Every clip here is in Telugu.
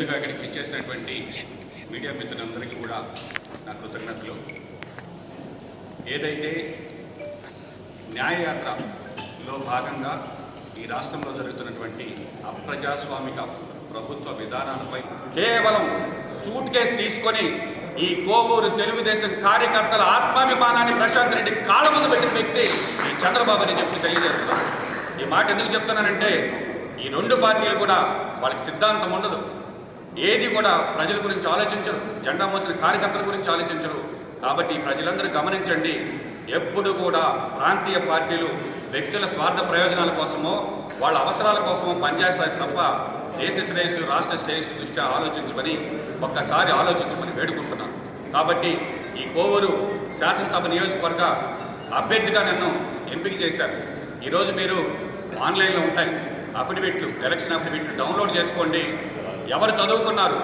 ముందుగా ఇక్కడికి ఇచ్చేసినటువంటి మీడియా మిత్రులందరికీ కూడా నా కృతజ్ఞతలు. ఏదైతే న్యాయయాత్రలో భాగంగా ఈ రాష్ట్రంలో జరుగుతున్నటువంటి అప్రజాస్వామిక ప్రభుత్వ విధానాలపై కేవలం సూట్ కేసు తీసుకొని ఈ కోవూరు తెలుగుదేశం కార్యకర్తల ఆత్మాభిమానాన్ని ప్రశాంత్ రెడ్డి కాళ్ళ ముందు పెట్టిన వ్యక్తి ఈ చంద్రబాబు అని చెప్పి తెలియజేస్తున్నాను ఈ మాట ఎందుకు చెప్తున్నానంటే ఈ రెండు పార్టీలు కూడా వాళ్ళకి సిద్ధాంతం ఉండదు. ఏది కూడా ప్రజల గురించి ఆలోచించరు జెండా మోసిన కార్యకర్తల గురించి ఆలోచించరు. కాబట్టి ప్రజలందరూ గమనించండి ఎప్పుడు కూడా ప్రాంతీయ పార్టీలు వ్యక్తుల స్వార్థ ప్రయోజనాల కోసమో వాళ్ళ అవసరాల కోసమో పనిచేస్తాయి తప్ప దేశ శ్రేయస్సు రాష్ట్ర శ్రేయస్సు దృష్ట్యా ఆలోచించమని ఒక్కసారి ఆలోచించమని వేడుకుంటున్నాను. కాబట్టి ఈ కోవూరు శాసనసభ నియోజకవర్గ అభ్యర్థిగా నన్ను ఎంపిక చేశారు. ఈరోజు మీరు ఆన్లైన్లో ఉంటాయి. అఫిడవిట్లు ఎలక్షన్ అఫిడవిట్లు డౌన్లోడ్ చేసుకోండి. ఎవరు చదువుకున్నారు?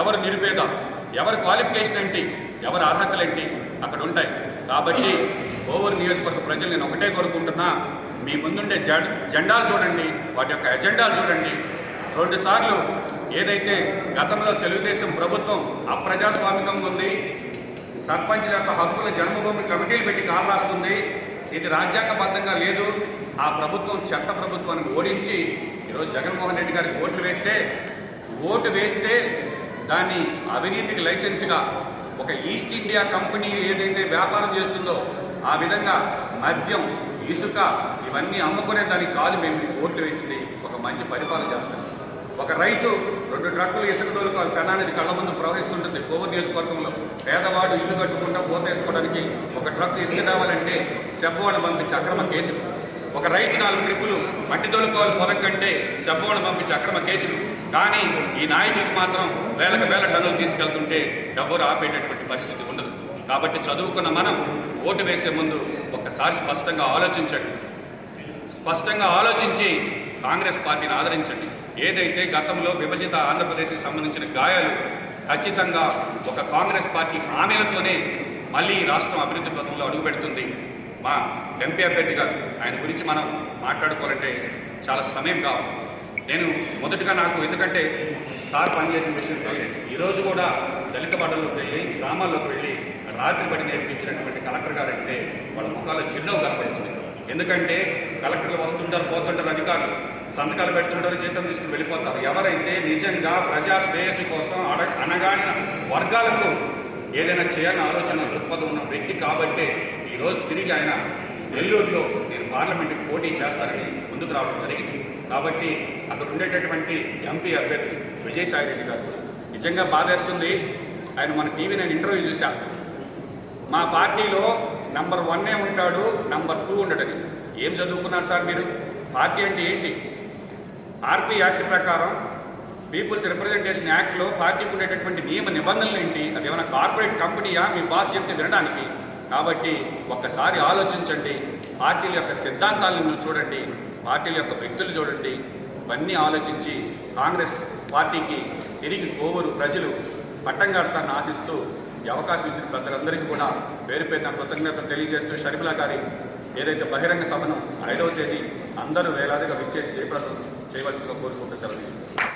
ఎవరు నిరుపేద? ఎవరి క్వాలిఫికేషన్ ఏంటి? ఎవరి అర్హతలు ఏంటి? అక్కడ ఉంటాయి. కాబట్టి ఓవర్ నియోజకవర్గ ప్రజలు నేను ఒకటే కోరుకుంటున్నా మీ ముందుండే జెండాలు చూడండి వాటి యొక్క ఎజెండాలు చూడండి. రెండుసార్లు ఏదైతే గతంలో తెలుగుదేశం ప్రభుత్వం అప్రజాస్వామికంగా ఉంది సర్పంచుల యొక్క హక్కుల జన్మభూమి కమిటీలు పెట్టి కాలరాస్తుంది ఇది రాజ్యాంగబద్ధంగా లేదు. ఆ ప్రభుత్వం చెత్త ప్రభుత్వాన్ని ఓడించి ఈరోజు జగన్మోహన్ రెడ్డి గారికి ఓట్లు వేస్తే ఓటు వేస్తే దాన్ని అవినీతికి లైసెన్స్గా ఒక ఈస్ట్ ఇండియా కంపెనీ ఏదైతే వ్యాపారం చేస్తుందో ఆ విధంగా మద్యం ఇసుక ఇవన్నీ అమ్ముకునే దానికి కాదు మేము ఓట్లు వేసింది. ఒక మంచి పరిపాలన చేస్తాం ఒక రైతు రెండు ట్రక్కులు ఇసుక తోలుకు పెనానికి కళ్ళ ముందు ప్రవహిస్తుంటుంది. కోవూరు నియోజకవర్గంలో పేదవాడు ఇల్లు కట్టుకుంటా పోతేసుకోవడానికి ఒక ట్రక్ ఇసుక కావాలంటే సెబ్బవాడు పంపించి అక్రమ కేసులు. ఒక రైతు నాలుగు ట్రిప్పులు మట్టి తోలుకోవాలి పొలం కంటే సెబ్బవాడు పంపించి అక్రమ కేసులు. కానీ ఈ నాయకులకు మాత్రం వేలకు వేల టన్నులు తీసుకెళ్తుంటే డబ్బు ఆపేటటువంటి పరిస్థితి ఉండదు. కాబట్టి చదువుకున్న మనం ఓటు వేసే ముందు ఒకసారి స్పష్టంగా ఆలోచించండి. స్పష్టంగా ఆలోచించి కాంగ్రెస్ పార్టీని ఆదరించండి. ఏదైతే గతంలో విభజిత ఆంధ్రప్రదేశ్కి సంబంధించిన గాయాలు ఖచ్చితంగా ఒక కాంగ్రెస్ పార్టీ హామీలతోనే మళ్ళీ రాష్ట్రం అభివృద్ధి పథంలో అడుగుపెడుతుంది. మా ఎంపీ అభ్యర్థి గారు ఆయన గురించి మనం మాట్లాడుకోవాలంటే చాలా సమయం కావాలి. నేను మొదటగా నాకు ఎందుకంటే సార్ పనిచేసిన విషయం తెలియదు. ఈరోజు కూడా దళిత బడుల్లోకి వెళ్ళి గ్రామాల్లోకి వెళ్ళి రాత్రి బడి నేర్పించినటువంటి కలెక్టర్ గారు అంటే వాళ్ళ ముఖాలు చిరునవ్వు కనపడుతుంది. ఎందుకంటే కలెక్టర్లు వస్తుంటారు పోతుంటారు అధికారులు. సంతకాలు పెడుతుంటారు జీతం తీసుకుని వెళ్ళిపోతారు. ఎవరైతే నిజంగా ప్రజా శ్రేయస్సు కోసం అడ అనగానే వర్గాలకు ఏదైనా చేయాలని ఆలోచన దృక్పథం ఉన్న వ్యక్తి కాబట్టే ఈరోజు తిరిగి ఆయన నెల్లూరులో నేను పార్లమెంట్కి పోటీ చేస్తానని ముందుకు రావడం జరిగింది. కాబట్టి అక్కడ ఉండేటటువంటి ఎంపీ అభ్యర్థి విజయసాయి రెడ్డి గారు నిజంగా బాధేస్తుంది. ఆయన మన టీవీ నేను ఇంటర్వ్యూ చూశాను. మా పార్టీలో నంబర్ వన్నే ఉంటాడు నంబర్ టూ ఉండడని ఏం చదువుకున్నారు సార్ మీరు? పార్టీ అంటే ఏంటి? ఆర్పీ యాక్ట్ ప్రకారం పీపుల్స్ రిప్రజెంటేషన్ యాక్ట్లో పార్టీకి ఉండేటటువంటి నియమ నిబంధనలు ఏంటి? అది ఏమైనా కార్పొరేట్ కంపెనీయా? మీ బాస్ చెప్తే వినడానికి కాబట్టి ఒక్కసారి ఆలోచించండి. పార్టీల యొక్క సిద్ధాంతాలను చూడండి. పార్టీల యొక్క వ్యక్తులు చూడండి. ఇవన్నీ ఆలోచించి కాంగ్రెస్ పార్టీకి తిరిగి కోవూరు ప్రజలు పట్టం కడతాన్ని ఆశిస్తూ ఈ అవకాశం ఇచ్చిన ప్రజలందరికీ కూడా పేరు పేరున కృతజ్ఞతలు తెలియజేస్తూ షర్మిల గారి ఏదైతే బహిరంగ సభను ఐదవ తేదీ అందరూ వేలాదిగా విచ్చేసి జయప్రదం చేయవలసిందిగా కోరుకుంటూ సెలవు